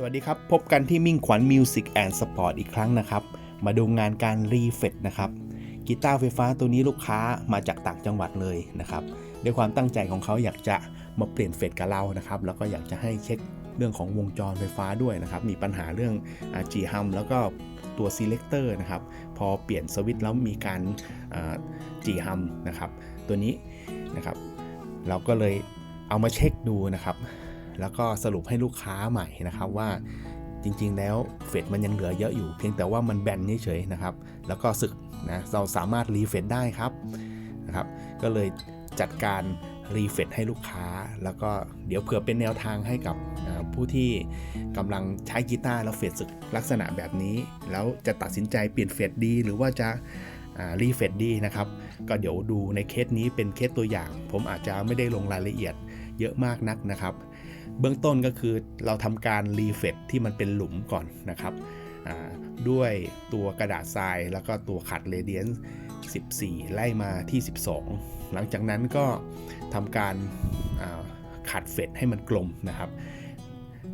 สวัสดีครับ พบกันที่มิ่งขวัญมิวสิกแอนด์สปอร์ตอีกครั้งนะครับ มาดูงานการรีเฟตนะครับกีตาร์ไฟฟ้าตัวนี้ลูกค้ามาจากต่างจังหวัดเลยนะครับด้วยความตั้งใจของเขาอยากจะมาเปลี่ยนเฟตกับเรานะครับแล้วก็อยากจะให้เช็คเรื่องของวงจรไฟฟ้าด้วยนะครับ มีปัญหาเรื่องจีฮัมแล้วก็ตัว selector นะครับ พอเปลี่ยนสวิตช์แล้วมีการจีฮัมนะครับ ตัวนี้นะครับ เราก็เลยเอามาเช็คดูนะครับ แล้วก็สรุปให้ลูกค้าใหม่นะครับว่าจริงๆ แล้วเฟดมันยังเหลือเยอะอยู่ เพียงแต่ว่ามันแบนเฉยๆนะครับ แล้วก็สึกนะเราสามารถรีเฟดได้ครับนะครับ ก็เลยจัดการรีเฟดให้ลูกค้า แล้วก็เดี๋ยวเผื่อเป็นแนวทางให้กับผู้ที่กำลังใช้กีตาร์แล้วเฟดสึกลักษณะแบบนี้ แล้วจะตัดสินใจเปลี่ยนเฟดดี หรือว่าจะรีเฟดดีนะครับ ก็เดี๋ยวดูในเคสนี้เป็นเคสตัวอย่าง ผมอาจจะไม่ได้ลงรายละเอียดเยอะมากนักนะครับ เบื้องต้นก็คือเราทำการรีเฟตที่มันเป็นหลุมก่อนนะครับด้วยตัวกระดาษทรายแล้วก็ตัวขัดเรเดียน14 ไล่มาที่ 12 หลังจากนั้นก็ทำการขัดเฟตให้มันกลมนะครับ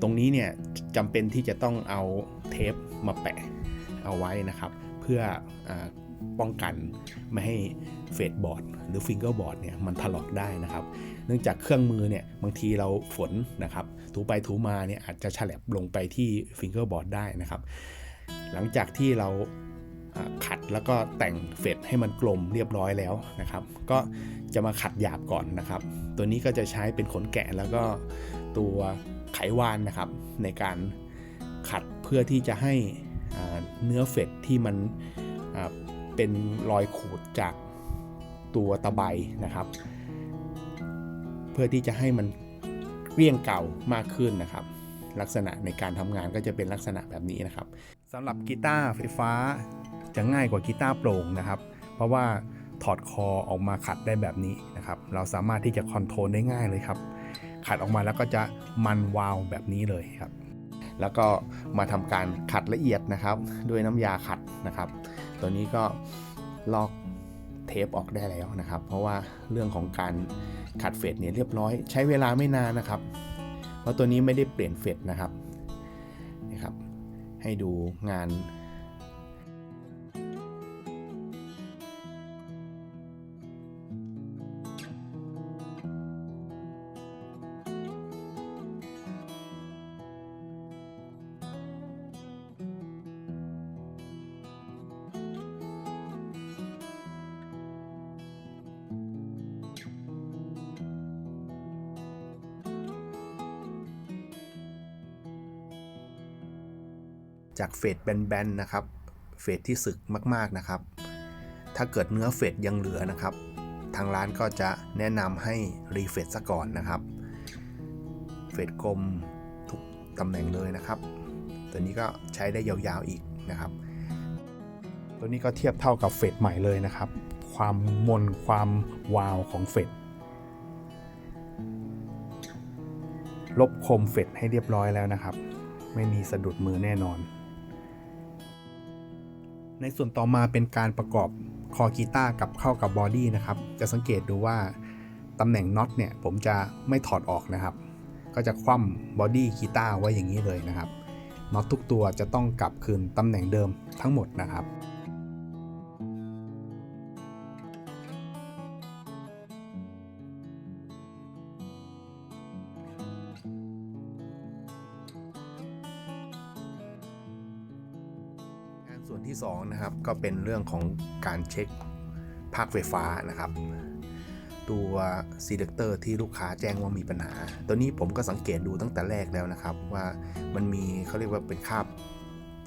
ตรงนี้เนี่ยจำเป็นที่จะต้องเอาเทปมาแปะเอาไว้นะครับ เพื่ออ ป้องกันไม่ให้เฟดบอร์ดหรือฟิงเกอร์บอร์ดเนี่ยมันถลอกได้นะครับ เนื่องจากเครื่องมือเนี่ยบางทีเราฝนนะครับถูไปถูมาเนี่ยอาจจะฉลับลงไปที่ฟิงเกอร์บอร์ดได้นะครับ หลังจากที่เราขัดแล้วก็แต่งเฟดให้มันกลมเรียบร้อยแล้วนะครับ ก็จะมาขัดหยาบก่อนนะครับ ตัวนี้ก็จะใช้เป็นขนแกะแล้วก็ตัวไขวานนะครับ ในการขัดเพื่อที่จะให้เนื้อเฟดที่มัน เป็นรอยขูดจากตัวตะไบนะครับ เพื่อที่จะให้มันเรียงเก่ามากขึ้นนะครับ ลักษณะในการทำงานก็จะเป็นลักษณะแบบนี้นะครับสำหรับกีตาร์ไฟฟ้าจะง่ายกว่ากีตาร์โปร่งนะครับ เพราะว่าถอดคอออกมาขัดได้แบบนี้นะครับ เราสามารถที่จะคอนโทรลได้ง่ายเลยครับ ขัดออกมาแล้วก็จะมันวาวแบบนี้เลยครับ แล้วก็มาทำการขัดละเอียดนะครับ ด้วยน้ำยาขัดนะครับ ตัวนี้ก็ลอกเทปออกได้แล้วนะครับ เพราะว่าเรื่องของการขัดเฟดเนี่ยเรียบร้อย ใช้เวลาไม่นานนะครับ เพราะตัวนี้ไม่ได้เปลี่ยนเฟดนะครับนี่ครับ ให้ดูงาน จากเฟดแบนๆนะครับ เฟดที่สึกมากๆนะครับ ถ้าเกิดเนื้อเฟดยังเหลือนะครับ ทางร้านก็จะแนะนำให้รีเฟดซะก่อนนะครับ เฟดกลมทุกตำแหน่งเลยนะครับ ตัวนี้ก็ใช้ได้ยาวๆอีกนะครับ ตัวนี้ก็เทียบเท่ากับเฟดใหม่เลยนะครับ ความมนความวาวของเฟดลบคมเฟดให้เรียบร้อยแล้วนะครับ ไม่มีสะดุดมือแน่นอน ในส่วนต่อมาเป็นการประกอบคอกีตาร์กับเข้ากับบอดี้นะครับ จะสังเกตดูว่าตำแหน่งน็อตเนี่ยผมจะไม่ถอดออกนะครับ ก็จะคว่ำบอดี้กีตาร์ไว้อย่างนี้เลยนะครับน็อตทุกตัวจะต้องกลับคืนตำแหน่งเดิมทั้งหมดนะครับ ส่วนที่2นะครับก็เป็นเรื่องของการเช็คภาคไฟฟ้านะครับ ตัวซีเลคเตอร์ที่ลูกค้าแจ้งว่ามีปัญหา ตัวนี้ผมก็สังเกตดูตั้งแต่แรกแล้วนะครับ ว่ามันมีเขาเรียกว่าเป็นคาบ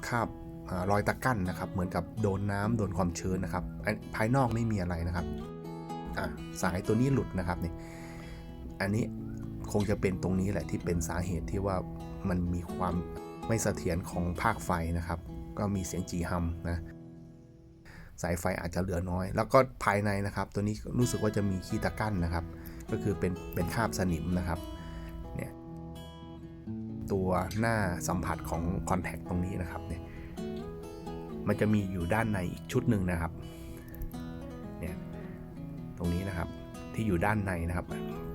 คาบรอยตะกั้นนะครับ เหมือนกับโดนน้ำโดนความชื้นนะครับ ภายนอกไม่มีอะไรนะครับสายตัวนี้หลุดนะครับนี่อันนี้คงจะเป็นตรงนี้แหละที่เป็นสาเหตุที่ว่ามันมีความไม่เสถียรของภาคไฟนะครับ ก็มีเสียงจีฮัมนะสายไฟอาจจะเหลือน้อย แล้วก็ภายในนะครับ ตัวนี้รู้สึกว่าจะมีคีตะกั้นนะครับ ก็คือเป็นเป็นคราบสนิมนะครับเนี่ยตัวหน้าสัมผัสของคอนแทคตรงนี้นะครับเนี่ยมันจะมีอยู่ด้านในอีกชุดหนึ่งนะครับเนี่ยตรงนี้นะครับที่อยู่ด้านในนะครับ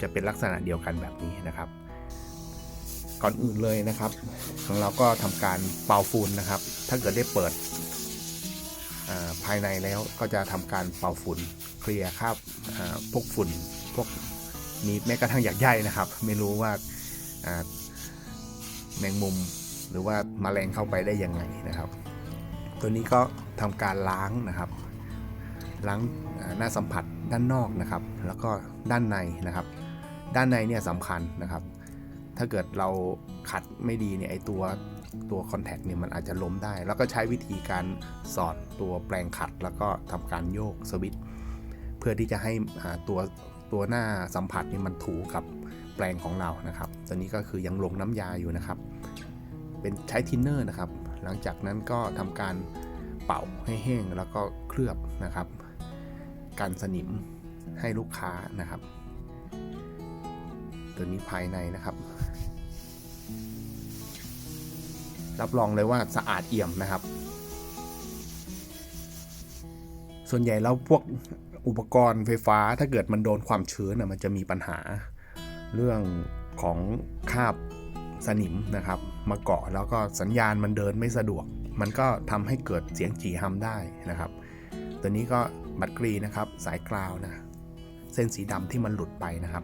จะเป็นลักษณะเดียวกันแบบนี้นะครับ ก่อนอื่นเลยนะครับ ของเราก็ทำการเป่าฝุ่นนะครับ ถ้าเกิดได้เปิดภายในแล้วก็จะทำการเป่าฝุ่นเคลียร์คราบพวกฝุ่นพวกมีแม้กระทั่งหยากใยนะครับ ไม่รู้ว่าแมงมุมหรือว่ามาแมลงเข้าไปได้ยังไงนะครับ ตัวนี้ก็ทำการล้างนะครับ ล้างหน้าสัมผัสด้านนอกนะครับ แล้วก็ด้านในนะครับ ด้านในเนี่ยสำคัญนะครับ ถ้าเกิดเราขัดไม่ดีเนี่ยไอตัวตัวคอนแทคเนี่ยมันอาจจะล้มได้ แล้วก็ใช้วิธีการสอดตัวแปลงขัด แล้วก็ทำการโยกสวิตช์เพื่อที่จะให้ตัวตัวหน้าสัมผัสนี่มันถูกับแปลงของเรานะครับ ตอนนี้ก็คือยังลงน้ำยาอยู่นะครับ เป็นใช้ทินเนอร์นะครับ หลังจากนั้นก็ทำการเป่าให้แห้งแล้วก็เคลือบนะครับ กันสนิมให้ลูกค้านะครับ ตัวนี้ภายในนะครับ รับรองเลยว่าสะอาดเอี่ยมนะครับ ส่วนใหญ่แล้วพวกอุปกรณ์ไฟฟ้าถ้าเกิดมันโดนความชื้นนะมันจะมีปัญหาเรื่องของคาบสนิมนะครับ มาเกาะแล้วก็สัญญาณมันเดินไม่สะดวก มันก็ทำให้เกิดเสียงจีฮัมได้นะครับ ตัวนี้ก็บัตรกรีนะครับสายกราวนะเส้นสีดำที่มันหลุดไปนะครับ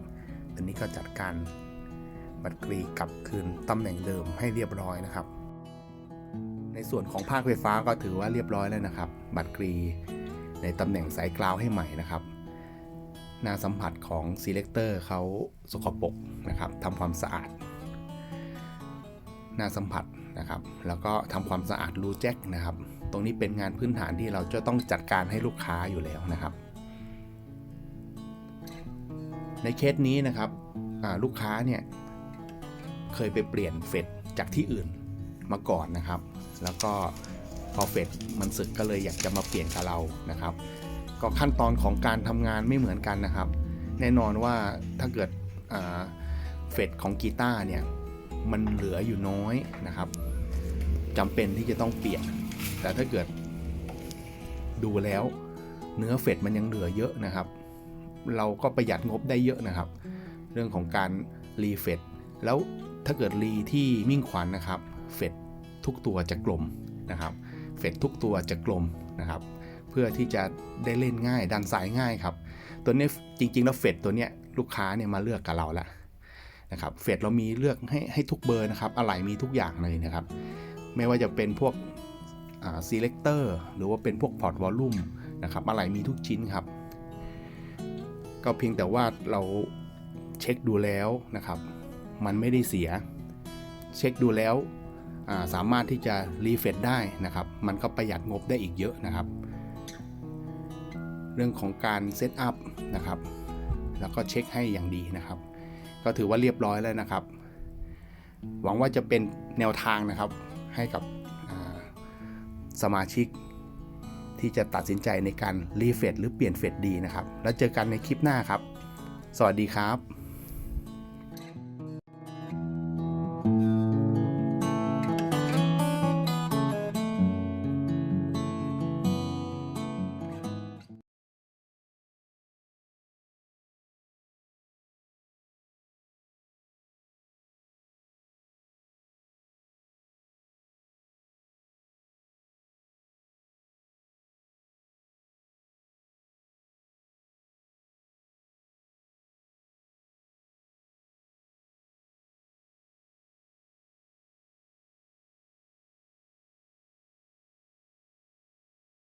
ตัวนี้ก็จัดการบัตรกรีกลับคืนตำแหน่งเดิมให้เรียบร้อยนะครับ ในส่วนของภาคไฟฟ้าก็ถือว่าเรียบร้อยแล้วนะครับ บัตรกรีในตำแหน่งสายกราวให้ใหม่นะครับหน้าสัมผัสของ selector เขาสกปรกนะครับทำความสะอาด หน้าสัมผัสนะครับ แล้วก็ทำความสะอาดรูแจ็คนะครับ ตรงนี้เป็นงานพื้นฐานที่เราจะต้องจัดการให้ลูกค้าอยู่แล้วนะครับ ในเคสนี้นะครับลูกค้าเนี่ยเคยไปเปลี่ยนเฟดจากที่อื่นมาก่อนนะครับ แล้วก็พอเฟดมันสึกก็เลยอยากจะมาเปลี่ยนกับเรานะครับ ก็ขั้นตอนของการทำงานไม่เหมือนกันนะครับ แน่นอนว่าถ้าเกิดเฟดของกีตาร์เนี่ยมันเหลืออยู่น้อยนะครับจำเป็นที่จะต้องเปลี่ยน แต่ถ้าเกิดดูแล้วเนื้อเฟดมันยังเหลือเยอะนะครับ เราก็ประหยัดงบได้เยอะนะครับ เรื่องของการรีเฟดแล้วถ้าเกิดรีที่มิ่งขวัญนะครับ เฟดทุกตัวจะกลมนะครับ เฟดทุกตัวจะกลมนะครับ เพื่อที่จะได้เล่นง่ายดันสายง่ายครับ ตัวนี้จริงๆแล้วเฟดตัวเนี้ยลูกค้าเนี่ยมาเลือกกับเราแล้วนะครับเฟดเรามีเลือกให้ให้ทุกเบอร์นะครับอะไหล่มีทุกอย่างเลยนะครับ ไม่ว่าจะเป็นพวกอ่า selector หรือว่าเป็นพวกพอร์ตวอลลุ่มนะครับอะไหล่มีทุกชิ้นครับ ก็เพียงแต่ว่าเราเช็คดูแล้วนะครับ มันไม่ได้เสีย เช็คดูแล้วาสามารถที่จะรีเฟรชได้นะครับ มันก็ประหยัดงบได้อีกเยอะนะครับ เรื่องของการเซตอัพนะครับ แล้วก็เช็คให้อย่างดีนะครับ ก็ถือว่าเรียบร้อยแล้วนะครับ หวังว่าจะเป็นแนวทางนะครับให้กับสมาชิก ที่จะตัดสินใจในการรีเฟรชหรือเปลี่ยนเฟรชดีนะครับ แล้วเจอกันในคลิปหน้าครับ สวัสดีครับ